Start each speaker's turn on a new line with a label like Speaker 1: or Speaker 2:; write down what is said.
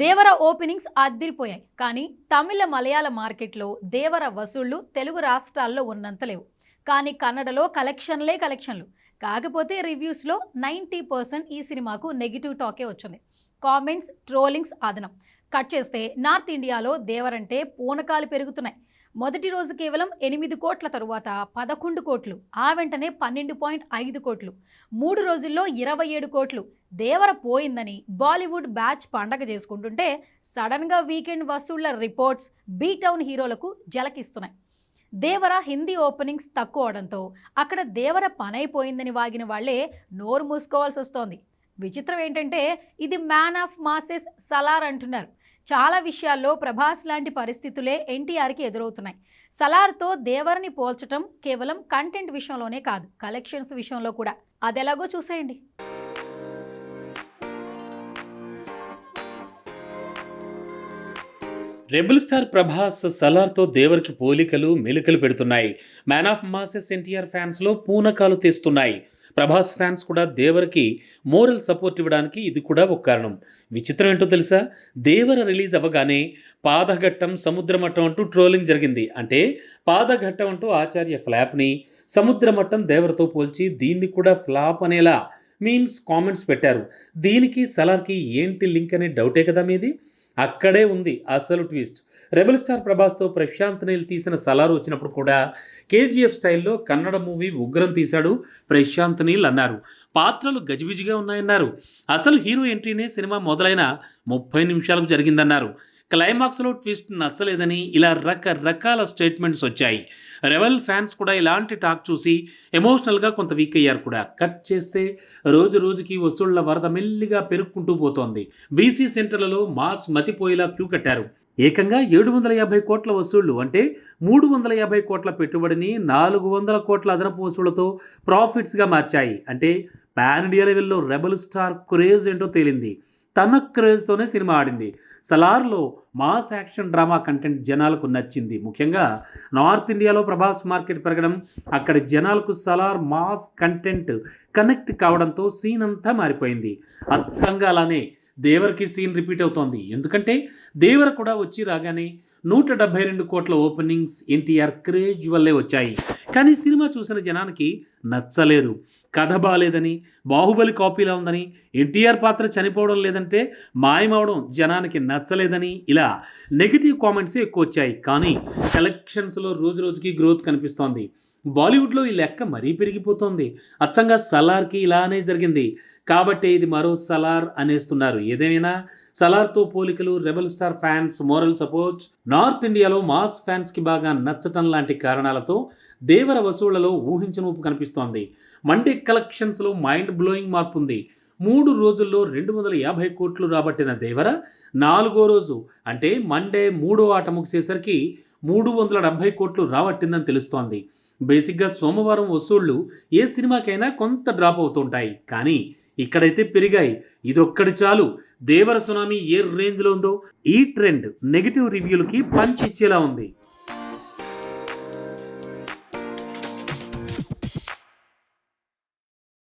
Speaker 1: దేవర openings అద్దిరిపోయాయి కానీ తమిళ మలయాళ మార్కెట్లో దేవర వసూళ్ళు తెలుగు రాష్ట్రాల్లో ఉన్నంత లేవు. కానీ కన్నడలో కలెక్షన్లే కలెక్షన్లు. కాకపోతే రివ్యూస్లో నైంటీ పర్సెంట్ ఈ సినిమాకు నెగిటివ్ టాకే వచ్చింది. కామెంట్స్ ట్రోలింగ్స్ అదనం. కట్ చేస్తే నార్త్ ఇండియాలో దేవరంటే పూనకాలు పెరుగుతున్నాయి. మొదటి రోజు కేవలం ఎనిమిది కోట్ల తరువాత పదకొండు కోట్లు ఆ వెంటనే పన్నెండు పాయింట్ ఐదు కోట్లు మూడు రోజుల్లో ఇరవై ఏడు కోట్లు. దేవర పోయిందని బాలీవుడ్ బ్యాచ్ పండగ చేసుకుంటుంటే సడన్గా వీకెండ్ వసూళ్ళ రిపోర్ట్స్ బీటౌన్ హీరోలకు జలకిస్తున్నాయి. దేవర హిందీ ఓపెనింగ్స్ తక్కువ అవడంతో అక్కడ దేవర పనైపోయిందని వాగిన వాళ్ళే నోరు మూసుకోవాల్సి వస్తోంది విచిత్రం ఏంటంటే ఇది మ్యాన్ ఆఫ్ మాసెస్ సలార్ అంటున్నారు. చాలా విషయాల్లో ప్రభాస్ లాంటి పరిస్థితులే ఎన్టీఆర్కి ఎదురవుతున్నాయి. సలార్తో దేవర్ని పోల్చటం కేవలం కంటెంట్ విషయంలోనే కాదు కలెక్షన్స్ విషయంలో కూడా. అదెలాగో చూసేయండి.
Speaker 2: రెబుల్ స్టార్ ప్రభాస్ సలార్తో దేవర్కి పోలికలు మెలికలు పెడుతున్నాయి. మ్యాన్ ఆఫ్ మాసెస్ ఎన్టీఆర్ ఫ్యాన్స్లో పూనకాలు తెస్తున్నాయి. ప్రభాస్ ఫ్యాన్స్ కూడా దేవర్కి మోరల్ సపోర్ట్ ఇవ్వడానికి ఇది కూడా ఒక కారణం. విచిత్రం ఏంటో తెలుసా? దేవర రిలీజ్ అవ్వగానే పాదఘట్టం సముద్రమట్టం అంటూ ట్రోలింగ్ జరిగింది. అంటే పాదఘట్టం అంటూ ఆచార్య ఫ్లాప్ని సముద్రమట్టం దేవరతో పోల్చి దీన్ని కూడా ఫ్లాప్ అనేలా మీమ్స్ కామెంట్స్ పెట్టారు. దీనికి సలార్కి ఏంటి లింక్ అనే డౌటే కదా మీది? అక్కడే ఉంది అసలు ట్విస్ట్. రెబల్ స్టార్ ప్రభాస్తో ప్రశాంత్ నీల్ తీసిన సలార్ వచ్చినప్పుడు కూడా కేజీఎఫ్ స్టైల్లో కన్నడ మూవీ ఉగ్రం తీశాడు ప్రశాంత్ నీల్ అన్నారు. పాత్రలు గజిబిజిగా ఉన్నాయన్నారు. అసలు హీరో ఎంట్రీనే సినిమా మొదలైన ముప్పై నిమిషాలకు జరిగిందన్నారు. క్లైమాక్స్లో ట్విస్ట్ నచ్చలేదని ఇలా రకరకాల స్టేట్మెంట్స్ వచ్చాయి. రెవెల్ ఫ్యాన్స్ కూడా ఇలాంటి టాక్ చూసి ఎమోషనల్గా కొంత వీక్ అయ్యారు కూడా. కట్ చేస్తే రోజు రోజుకి వసూళ్ళ వరద మెల్లిగా పెరుక్కుంటూ పోతోంది. బీసీ సెంటర్లలో మాస్ మతిపోయేలా క్యూ కట్టారు. ఏకంగా ఏడు వందల యాభై కోట్ల వసూళ్ళు అంటే మూడు వందల యాభై కోట్ల పెట్టుబడిని నాలుగు వందల కోట్ల అదనపు వసూళ్ళతో ప్రాఫిట్స్గా మార్చాయి. అంటే పాన్ ఇండియా లెవెల్లో రెబల్ స్టార్ క్రేజ్ ఏంటో తేలింది. తన క్రేజ్తోనే సినిమా ఆడింది. సలార్లో మాస్ యాక్షన్ డ్రామా కంటెంట్ జనాలకు నచ్చింది. ముఖ్యంగా నార్త్ ఇండియాలో ప్రభాస్ మార్కెట్ పెరగడం అక్కడ జనాలకు సలార్ మాస్ కంటెంట్ కనెక్ట్ కావడంతో సీన్ అంతా మారిపోయింది. అచ్చంగా అలానే దేవర్కి సీన్ రిపీట్ అవుతోంది. ఎందుకంటే దేవర కూడా వచ్చి రాగానే నూట డెబ్బై రెండు కోట్ల ఓపెనింగ్స్ ఎన్టీఆర్ క్రేజ్ వల్లే వచ్చాయి. కానీ సినిమా చూసిన జనానికి నచ్చలేదు. కథ బాగాలేదని బాహుబలి కాపీలా ఉందని ఎన్టీఆర్ పాత్ర చనిపోవడం లేదంటే మాయమవడం జనానికి నచ్చలేదని ఇలా నెగిటివ్ కామెంట్స్ ఎక్కువ వచ్చాయి. కానీ కలెక్షన్స్లో రోజు రోజుకి గ్రోత్ కనిపిస్తోంది. బాలీవుడ్లో ఈ లెక్క మరీ పెరిగిపోతోంది. అచ్చంగా సలార్కి ఇలానే జరిగింది. కాబట్టి ఇది మరో సలార్ అనేస్తున్నారు. ఏదేమైనా? సలార్తో పోలికలు rebel star fans moral support north ఇండియాలో మాస్ ఫ్యాన్స్కి బాగా నచ్చటం లాంటి కారణాలతో దేవర వసూళ్ళలో ఊహించని ఊపు కనిపిస్తోంది. మండే కలెక్షన్స్లో మైండ్ బ్లోయింగ్ మార్పు ఉంది మూడు రోజుల్లో రెండు వందల యాభై కోట్లు రాబట్టిన దేవర నాలుగో రోజు అంటే మండే మూడో ఆట ముగిసేసరికి మూడు వందల డెబ్బై కోట్లు రాబట్టిందని తెలుస్తోంది. బేసిక్గా సోమవారం వసూళ్ళు ఏ సినిమాకైనా కొంత డ్రాప్ అవుతుంటాయి. కానీ ఇక్కడైతే పెరిగాయి. ఇదొక్కడి చాలు. దేవర సునామీ ఏ రేంజ్లో ఉందో ఈ ట్రెండ్ నెగిటివ్ రివ్యూలకి పంచి ఇచ్చేలా ఉంది.